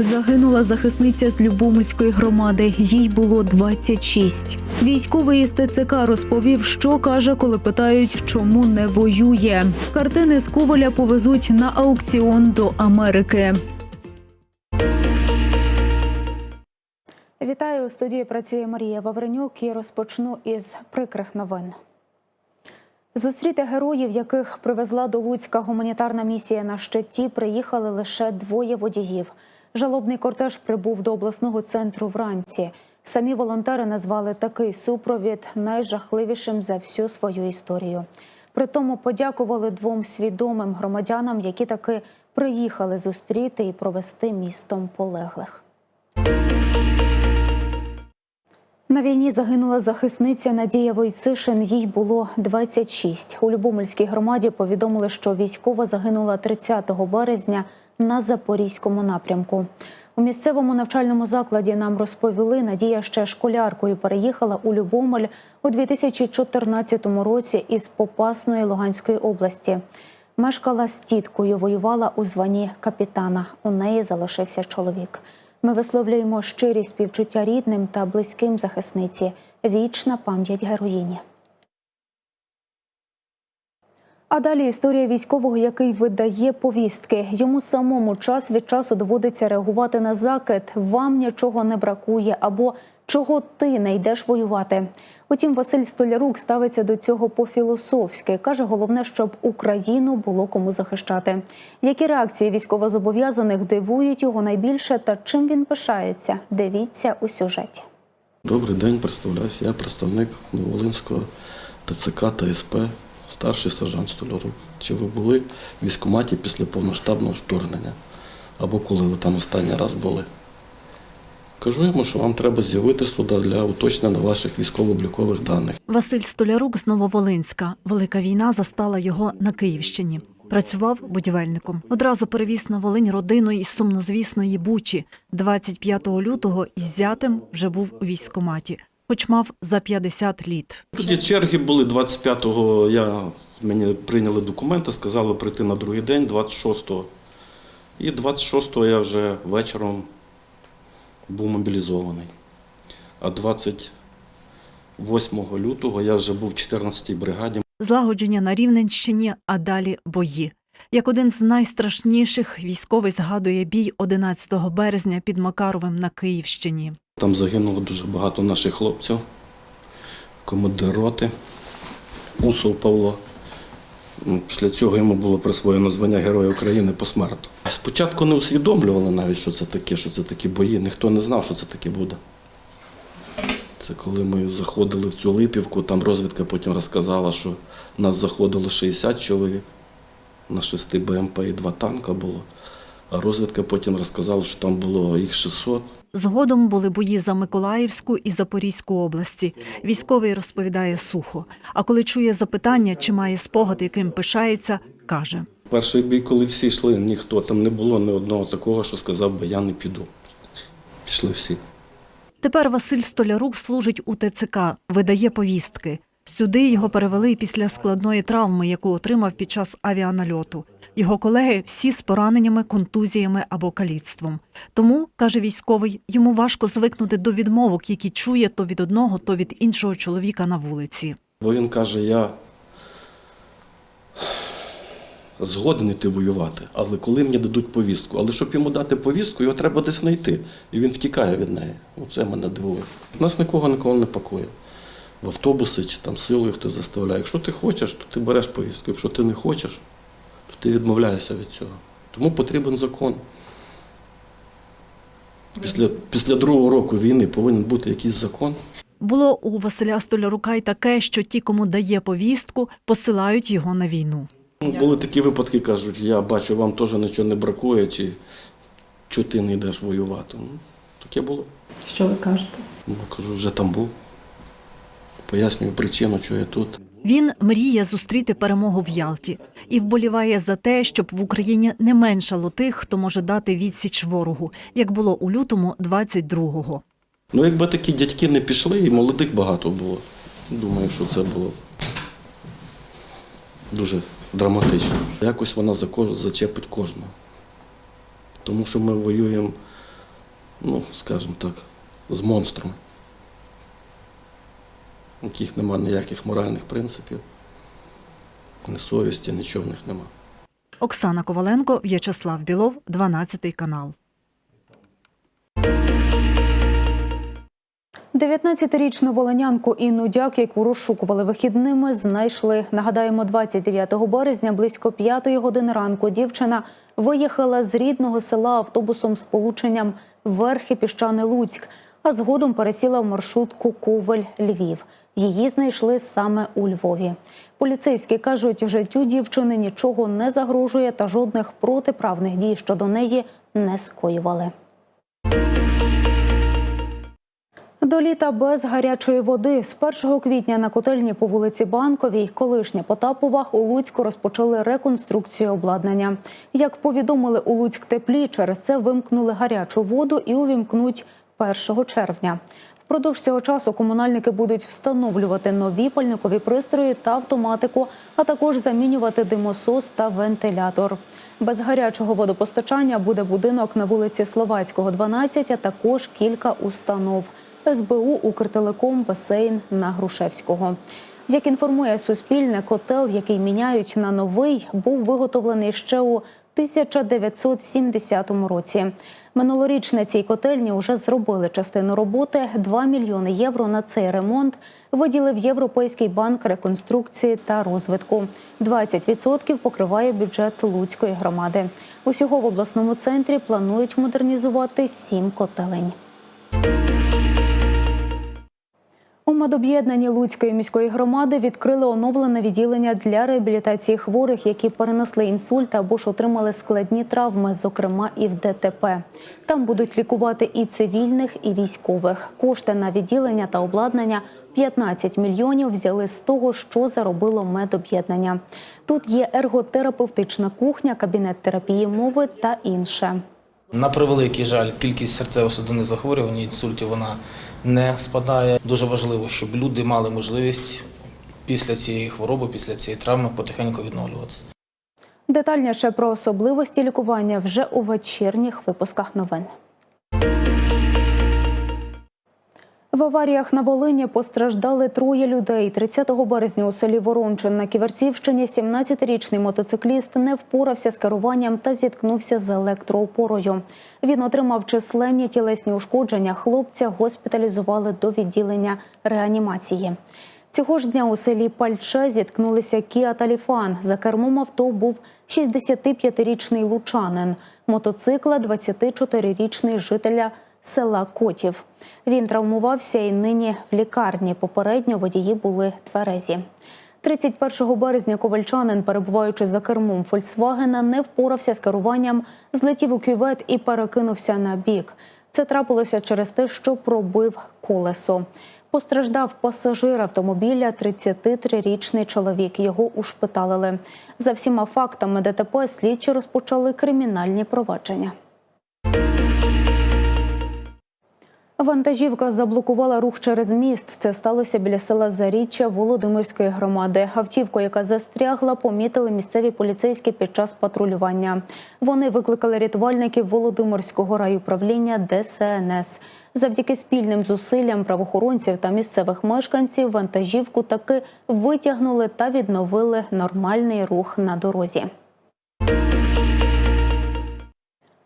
Загинула захисниця з Любомельської громади. Їй було 26. Військовий із ТЦК розповів, що каже, коли питають, чому не воює. Картини з Коваля повезуть на аукціон до Америки. Вітаю у студії. Працює Марія Вавренюк і розпочну із прикрих новин. Зустріти героїв, яких привезла до Луцька гуманітарна місія на щиті, приїхали лише двоє водіїв. Жалобний кортеж прибув до обласного центру вранці. Самі волонтери назвали такий супровід найжахливішим за всю свою історію. Притому подякували двом свідомим громадянам, які таки приїхали зустріти і провести містом полеглих. На війні загинула захисниця Надія Войцишин. Їй було 26. У Любомельській громаді повідомили, що військова загинула 30 березня на запорізькому напрямку. У місцевому навчальному закладі нам розповіли, Надія ще школяркою переїхала у Любомель у 2014 році із Попасної Луганської області. Мешкала з тіткою, воювала у званні капітана. У неї залишився чоловік. Ми висловлюємо щирі співчуття рідним та близьким захисниці. Вічна пам'ять героїні. А далі історія військового, який видає повістки. Йому самому час від часу доводиться реагувати на закид. Вам нічого не бракує або чого ти не йдеш воювати. Утім, Василь Столярук ставиться до цього по-філософськи. Каже, головне, щоб Україну було кому захищати. Які реакції військовозобов'язаних дивують його найбільше та чим він пишається? Дивіться у сюжеті. Добрий день, представляюся. Я представник Новолинського ТЦК та СП, старший сержант Столярук. Чи ви були в військкоматі після повноштабного вторгнення? Або коли ви там останній раз були? Кажу йому, що вам треба з'явитися туди для уточнення ваших військово-облікових даних. Василь Столярук з Нововолинська. Велика війна застала його на Київщині. Працював будівельником. Одразу перевіз на Волинь родину із сумнозвісної Бучі. 25 лютого із зятем вже був у військкоматі, хоч мав за 50 літ. Тоді черги були 25-го, я, мені прийняли документи, сказали прийти на другий день, 26-го. І 26-го я вже вечором був мобілізований. А 28 лютого я вже був в 14-й бригаді. Злагодження на Рівненщині, а далі бої. Як один з найстрашніших військовий згадує бій 11 березня під Макаровим на Київщині. Там загинуло дуже багато наших хлопців, командир роти, Усов Павло. Після цього йому було присвоєно звання Героя України посмертно. Спочатку не усвідомлювали навіть, що це таке, що це такі бої. Ніхто не знав, що це таке буде. Це коли ми заходили в цю Липівку, там розвідка потім розказала, що нас заходило 60 чоловік, на 6 БМП і 2 танка було. А розвідка потім розказала, що там було їх 600. Згодом були бої за Миколаївську і Запорізьку області. Військовий розповідає сухо. А коли чує запитання, чи має спогад, яким пишається, каже: Перший бій, коли всі йшли, ніхто там не було ні одного такого, що сказав би я не піду. Пішли всі. тепер Василь Столярук служить у ТЦК, видає повістки. Сюди його перевели після складної травми, яку отримав під час авіанальоту. Його колеги всі з пораненнями, контузіями або каліцтвом. Тому, каже військовий, йому важко звикнути до відмовок, які чує то від одного, то від іншого чоловіка на вулиці. Бо він каже, я згоден іти воювати, але коли мені дадуть повістку. Але щоб йому дати повістку, його треба десь знайти. І він втікає від неї. Оце мене дивує. В нас нікого ніколи не пакує. В автобуси чи там силою хтось заставляє. Якщо ти хочеш, то ти береш повістку. Якщо ти не хочеш, то ти відмовляєшся від цього. Тому потрібен закон. Після, після другого року війни повинен бути якийсь закон. Було у Василя Столярука й таке, що ті, кому дає повістку, посилають його на війну. Ну, були такі випадки, кажуть, я бачу, вам теж нічого не бракує, чи чого ти не йдеш воювати. Ну, таке було. Що ви кажете? Ну, кажу, вже там був. Пояснюю причину, чого я тут. Він мріє зустріти перемогу в Ялті і вболіває за те, щоб в Україні не меншало тих, хто може дати відсіч ворогу, як було у лютому 22-го. Ну, якби такі дядьки не пішли, і молодих багато було. Думаю, що це було дуже драматично. Якось вона зачепить кожного. Тому що ми воюємо ну, скажімо так, з монстром, у яких нема ніяких моральних принципів, ні совісті, нічого в них нема. Оксана Коваленко, В'ячеслав Білов, 12 канал. 19-річну волонянку Інну Дяк, яку розшукували вихідними, знайшли. Нагадаємо, 29 березня близько 5 години ранку дівчина виїхала з рідного села автобусом з полученням Верхи Піщани Луцьк, а згодом пересіла в маршрутку Ковель Львів. Її знайшли саме у Львові. Поліцейські кажуть, життю дівчини нічого не загрожує та жодних протиправних дій щодо неї не скоювали. До літа без гарячої води з 1 квітня на котельні по вулиці Банковій, колишня Потапова, у Луцьку розпочали реконструкцію обладнання. Як повідомили у Луцьк теплі, через це вимкнули гарячу воду і увімкнуть 1 червня. Впродовж цього часу комунальники будуть встановлювати нові пальникові пристрої та автоматику, а також замінювати димосос та вентилятор. Без гарячого водопостачання буде будинок на вулиці Словацького, 12, а також кілька установ. СБУ, Укртелеком, басейн на Грушевського. Як інформує Суспільне, котел, який міняють на новий, був виготовлений ще у 1970 році. Минулоріч на цій котельні вже зробили частину роботи. 2 мільйони євро на цей ремонт виділив Європейський банк реконструкції та розвитку. 20% покриває бюджет Луцької громади. Усього в обласному центрі планують модернізувати сім котелень. У медоб'єднанні Луцької міської громади відкрили оновлене відділення для реабілітації хворих, які перенесли інсульт або ж отримали складні травми, зокрема і в ДТП. Там будуть лікувати і цивільних, і військових. Кошти на відділення та обладнання 15 мільйонів взяли з того, що заробило медоб'єднання. Тут є ерготерапевтична кухня, кабінет терапії мови та інше. На превеликий жаль, кількість серцево-судинних захворювань, інсультів вона не спадає. Дуже важливо, щоб люди мали можливість після цієї хвороби, після цієї травми потихеньку відновлюватися. Детальніше про особливості лікування вже у вечірніх випусках новин. В аваріях на Волині постраждали троє людей. 30 березня у селі Ворончин на Ківерцівщині 17-річний мотоцикліст не впорався з керуванням та зіткнувся з електроопорою. Він отримав численні тілесні ушкодження. Хлопця госпіталізували до відділення реанімації. Цього ж дня у селі Пальче зіткнулися Кіа та Ліфан. За кермом авто був 65-річний лучанин, мотоцикла 24-річний жителя села Котів. Він травмувався і нині в лікарні. Попередньо водії були тверезі. 31 березня ковальчанин, перебуваючи за кермом Фольксвагена, не впорався з керуванням, злетів у кювет і перекинувся на бік. Це трапилося через те, що пробив колесо. Постраждав пасажир автомобіля 33-річний чоловік. Його ушпиталили. За всіма фактами ДТП слідчі розпочали кримінальні провадження. Вантажівка заблокувала рух через міст. Це сталося біля села Заріччя Володимирської громади. Автівку, яка застрягла, помітили місцеві поліцейські під час патрулювання. Вони викликали рятувальників Володимирського райуправління ДСНС. Завдяки спільним зусиллям правоохоронців та місцевих мешканців вантажівку таки витягнули та відновили нормальний рух на дорозі.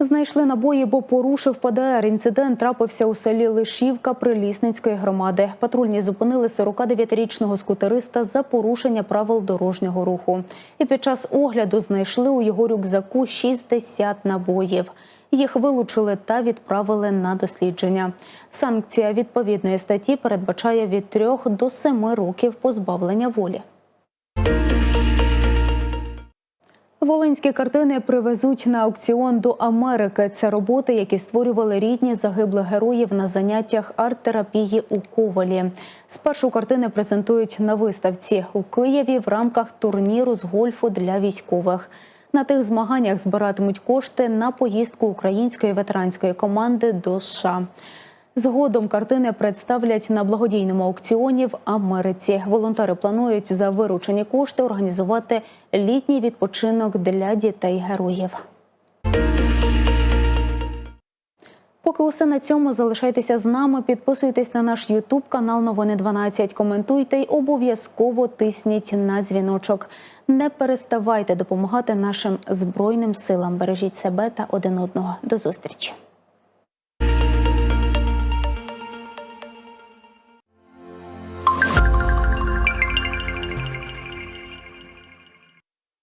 Знайшли набої, бо порушив ПДР. Інцидент трапився у селі Лишівка Прилісницької громади. Патрульні зупинили 49-річного скутериста за порушення правил дорожнього руху. І під час огляду знайшли у його рюкзаку 60 набоїв. Їх вилучили та відправили на дослідження. Санкція відповідної статті передбачає від 3 до 7 років позбавлення волі. Волинські картини привезуть на аукціон до Америки. Це роботи, які створювали рідні загиблих героїв на заняттях арт-терапії у Ковалі. Спершу картини презентують на виставці у Києві в рамках турніру з гольфу для військових. На тих змаганнях збиратимуть кошти на поїздку української ветеранської команди до США. Згодом картини представлять на благодійному аукціоні в Америці. Волонтери планують за виручені кошти організувати літній відпочинок для дітей героїв. Поки усе на цьому залишайтеся з нами. Підписуйтесь на наш Ютуб канал Новини 12, коментуйте й обов'язково тисніть на дзвіночок. Не переставайте допомагати нашим збройним силам. Бережіть себе та один одного. До зустрічі.